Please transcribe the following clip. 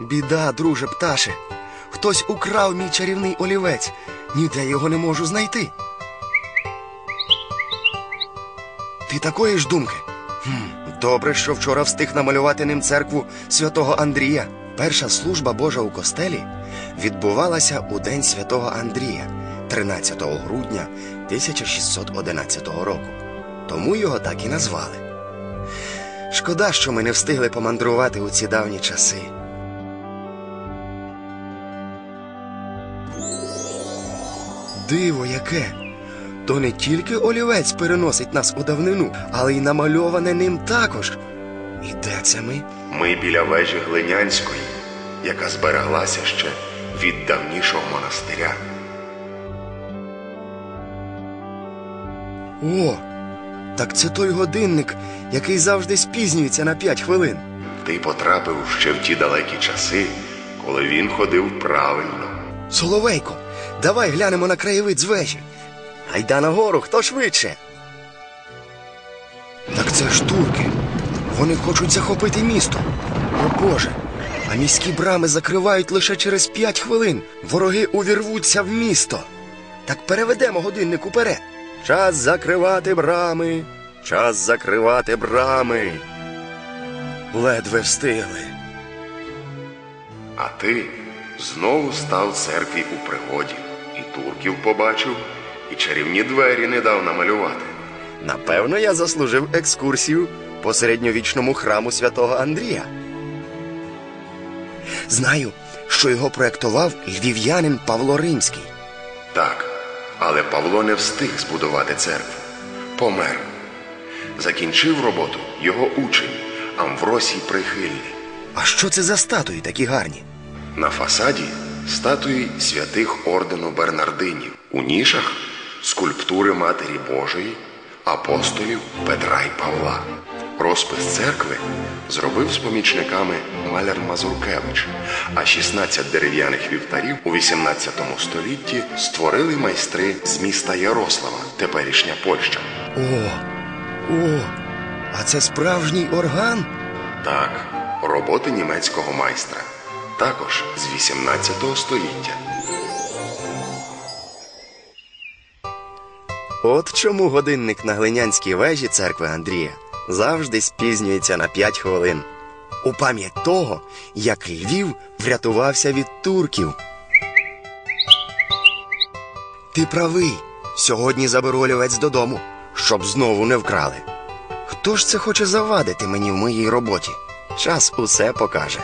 Біда, друже пташе. Хтось украв мій чарівний олівець. Ніде його не можу знайти. Ти такої ж думки? Хм, добре, що вчора встиг намалювати ним церкву святого Андрія. Перша служба Божа у костелі відбувалася у День святого Андрія, 13 грудня 1611 року. Тому його так і назвали. Шкода, що ми не встигли помандрувати у ці давні часи. Диво яке! То не тільки олівець переносить нас у давнину, але й намальоване ним також. І де це ми? Ми біля вежі Глинянської, яка збереглася ще від давнішого монастиря. О, так це той годинник, який завжди спізнюється на п'ять хвилин. Ти потрапив ще в ті далекі часи, коли він ходив правильно. Соловейко, давай глянемо на краєвид з вежі. Гайда нагору, хто швидше. Так це ж турки. Вони хочуть захопити місто. О Боже. А міські брами закривають лише через п'ять хвилин. Вороги увірвуться в місто. Так переведемо годинник уперед. Час закривати брами. Час закривати брами. Ледве встигли. А ти знову став церкві у пригоді, і турків побачив, і чарівні двері не дав намалювати. Напевно, я заслужив екскурсію по середньовічному храму святого Андрія. Знаю, що його проєктував львів'янин Павло Римський. Так, але Павло не встиг збудувати церкву. Помер. Закінчив роботу його учень Амвросій Прихильний. А що це за статуї такі гарні? На фасаді статуї святих ордену Бернардинів. У нішах скульптури Матері Божої, апостолів Петра і Павла. Розпис церкви зробив з помічниками маляр Мазуркевич, а 16 дерев'яних вівтарів у 18 столітті створили майстри з міста Ярослава, теперішня Польща. О, о, а це справжній орган? Так, роботи німецького майстра, також з 18 століття. От чому годинник на глинянській вежі церкви Андрія завжди спізнюється на 5 хвилин. У пам'ять того, як Львів врятувався від турків. Ти правий. Сьогодні заберу олівець додому, щоб знову не вкрали. Хто ж це хоче завадити мені в моїй роботі? Час усе покаже.